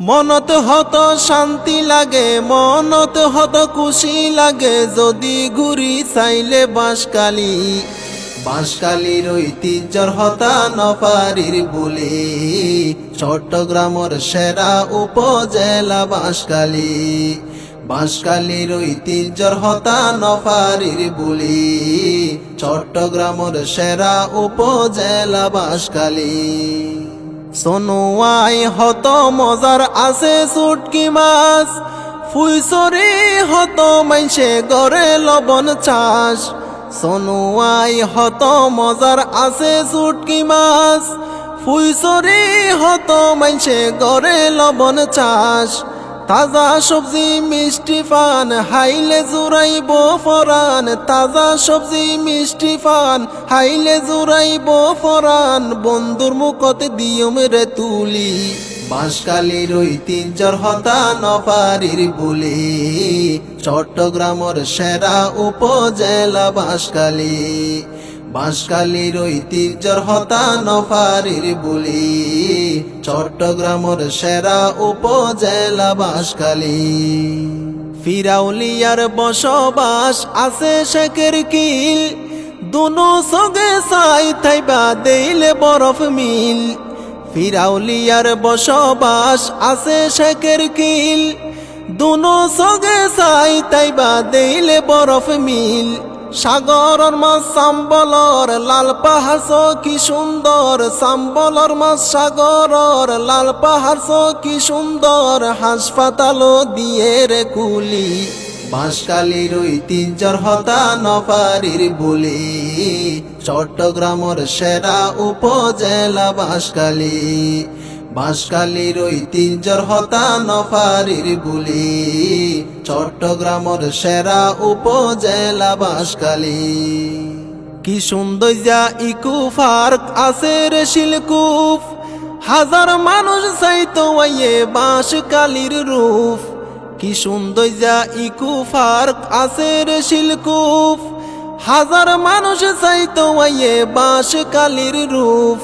মনত হত শান্তি লাগে, মনত হত খুশি লাগে, যদি ঘুরি চাইলে বাঁশকালি বাঁশকালির ঐতিহ্যর হতা নপারির বলে, চট্টগ্রামের সেরা উপজেলা বাঁশকালি বাঁশকালির ঐতিহ্যর হতা নপারির বলি, চট্টগ্রামের সেরা উপজেলা বাঁশকালি সোনুয়াই হত মজার আছে চুটকি মাছ। ফুইসরে হত মাইসে গড়ে লবণ চাষ। সোনুয়াই হত মজার আছে চুটকি মাছ। ফুইসরে হত মাইসে গড়ে লবণ চাষ। তাজা সবজি মিষ্টি পান, হাইলে জুড়াইব ফরান। তাজা সবজি মিষ্টি পান, হাইলে জুড়াইব ফরান। বন্ধুর মুখত দিয়ম তুলি বাঁশকালির ঐতিহ্যর হতা নপারির বলি। চট্টগ্রামের সেরা উপজেলা বাঁশকালি বাঁশকালির ঐতিহ্যর হতা নফারির বলি। চট্টগ্রামের সেরা উপজেলা বাঁশকালি ফিরাউলিয়ার বসবাস আছে শেখের কিল। দুনো সগে সাই থাইবা দেইলে বরফ মিল। ফিরাউলিয়ার বসবাস আছে শেখের কিল। দুনো সগে সাই তাইবা দেইলে বরফ মিল। সাগরর মাছ সাম্বলর লাল পাহাড় কি সুন্দর। সাম্বলর মাছ সাগরর লাল পাহাড় কি সুন্দর। হাসপাতাল দিয়ে রে কুলি। বাঁশকালির ঐতিহ্যর হতা নপারির বলি। চট্টগ্রামের সেরা উপজেলা বাঁশকালি বাঁশকালির ঐতিহ্যর হতা নপারির বলি। চট্টগ্রামের সেরা উপজেলা বাঁশকালি কি সুন্দর যা ইকু পার্ক আছে রে শিলকুফ। হাজার মানুষ চাইতো আইয়ে বাঁশকালির রূপ। কি সুন্দর যা ইকু পার্ক আছে রে শিলকুফ। হাজার মানুষ চাইতো আইয়ে বাঁশকালির রূপ।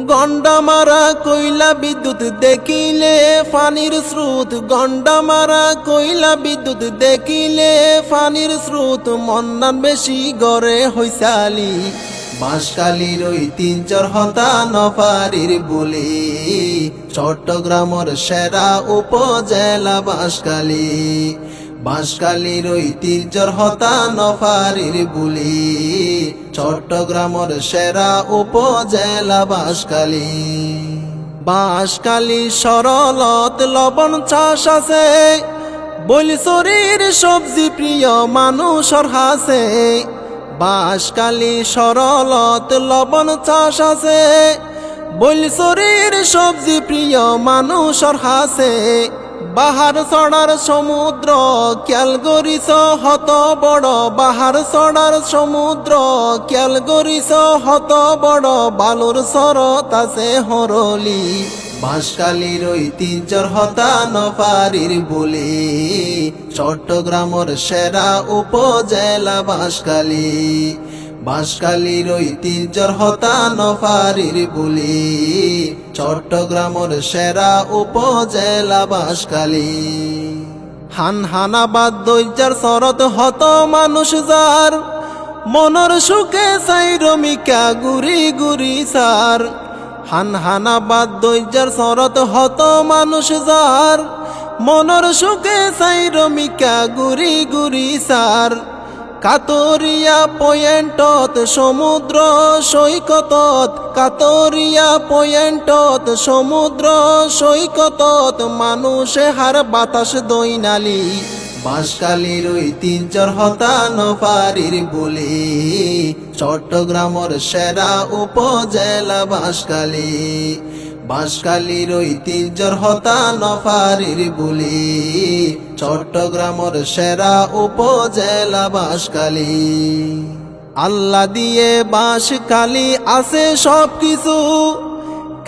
গন্ডা মারা কইলা বিদ্যুৎ দেখিলে পানির স্রোত। গন্ডা মারা কইলা বিদ্যুৎ দেখিলে পানির স্রোত। মন্নান বেশি গড়ে হইসালি বাঁশকালির ঐতিহ্যর হতা নপারির বলি। চট্টগ্রামের সেরা উপজেলা বাঁশকালি বাঁশকালির ঐতিহ্যর হতা নপারির বুলি। চট্টগ্রামের সেরা উপজেলা বাঁশকালি বাঁশকালি সরলত লবণ চাষ আছে। বলি শরীর সবজি প্রিয় মানুষর হাসে। বাঁশকালি সরলত লবণ চাষ আছে। বলি শরীর সবজি প্রিয় মানুষর হাসে। বাহার চড়ার সমুদ্র ক্যালগরিস হত বড়। বাহার চড়ার সমুদ্র ক্যালগরিস হত বড়। বালুর সরত আছে হরলি বাঁশকালির ঐতিহ্যর হতা নপারির বলি। চট্টগ্রামের সেরা উপজেলা বাঁশকালি বাঁশকালির ঐতিহ্যর হতা নপারির বলি। চট্টগ্রামের সেরা উপজেলা বাঁশকালি হান হানাবাদ দৈজার শরত হত মানুষ যার। মনর সুখে সাই রমিকা গুরি গুরি সার। হান হানাবাদ দৈজার শরত হত মানুষ যার। মনর সুখে সাই রমিকা গুরি গুরি সার। কাতরিয়া পয়েন্টত সমুদ্র সৈকতত, কাতরিয়া পয়েন্টত সমুদ্র সৈকতত, মানুষে হার বাতাস দৈনালি। বাঁশকালির ঐতিহ্যর হতা নপারির বলি, চট্টগ্রামের সেরা উপজেলা বাঁশকালি বাঁশকালির ঐতিহ্যর হতা নপারির বলি। চট্টগ্রামের সেরা উপজেলা বাঁশকালি আল্লাহ দিয়ে বাঁশকালি আছে সব কিছু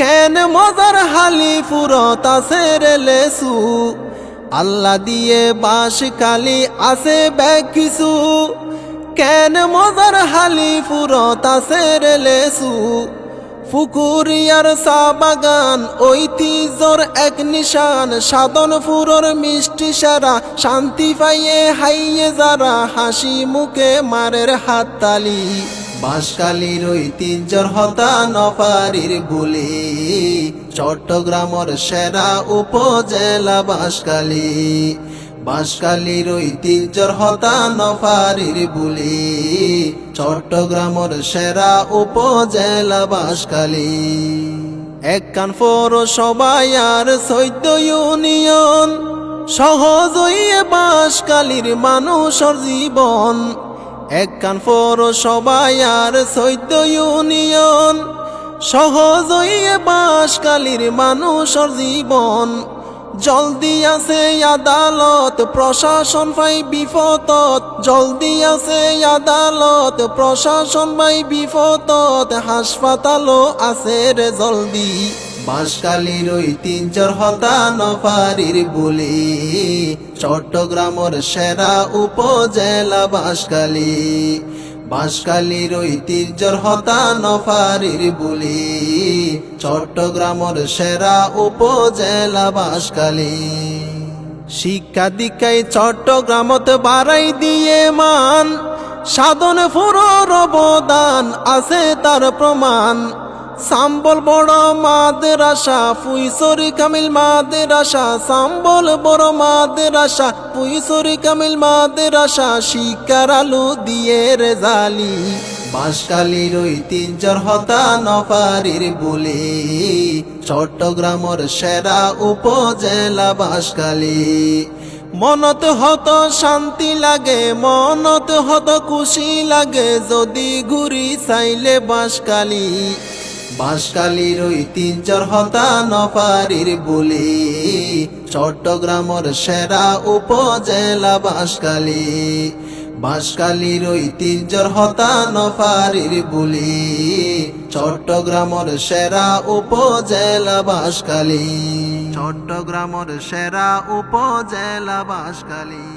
কেন মজার হালি ফুরত আছে রে লেসু। আল্লাহ দিয়ে বাঁশকালি আছে ব্যাগ কিছু। কেন মজার হালি ফুরত আছে রে লেসু। ফুকুরিয়ার চা বাগান, ঐতিহ্যর এক নিশান। সাধন ফুরর মিষ্টি সারা, শান্তি পাইয়ে হাইয়ে যারা, হাসি মুখে মারের হাততালি। বাঁশকালীর ঐতিহ্যর হতা নপারির বুলি চট্টগ্রামের সেরা উপজেলা বাঁশকালী বাঁশকালীর ঐতিহ্যর হতা নফারির বুলি। চট্টগ্রামের সেরা উপজেলা বাঁশকালী এক কান সবাই আর চৈদ্য ইউনিয়ন। সহজ হইয়ে বাঁশকালীর মানুষের জীবন। এক কান সবাই আর চৈদ্য ইউনিয়ন। সহজ হইয়ে বাঁশকালীর মানুষের জীবন। জলদি আছে আদালত, প্রশাসন পাই বিপদত। জলদি আছে আদালত, প্রশাসন পাই বিপদত। হাসপাতালও আছে রে জলদি। বাঁশকালীর ঐতিহ্যর হতা নফারির বলি। চট্টগ্রামের সেরা উপজেলা বাঁশকালী বাঁশকালীর ঐতিহ্যর হতা নফারির বুলি, চট্টগ্রামের সেরা উপজেলা বাঁশকালী শিক্ষা দীক্ষায় চট্টগ্রামত বাড়াই দিয়ে মান, সাধন ফুরর অবদান আছে তার প্রমাণ। সাম্বল বড় মাদের আশা পুইসরি কামিল মাদের আশা সাম্বল বড় মাদের আশা পুইসরি কামিল মাদের আশা শিকার আলু দিয়ে রে জালি। বাঁশকালীর ঐতিহ্যর হতা নপারির বলে, চট্টগ্রামের সেরা উপজেলা বাঁশকালী মনত হত শান্তি লাগে, মনত হত খুশি লাগে, যদি ঘুরি চাইলে বাঁশকালী বাঁশকালীর ঐতিহ্যর হতা নপারির বলি। চট্টগ্রামের সেরা উপজেলা বাঁশকালী বাঁশকালীর ঐতিহ্যর হতা নপারির বলি। চট্টগ্রামের সেরা উপজেলা বাঁশকালী চট্টগ্রামের সেরা উপজেলা বাঁশকালী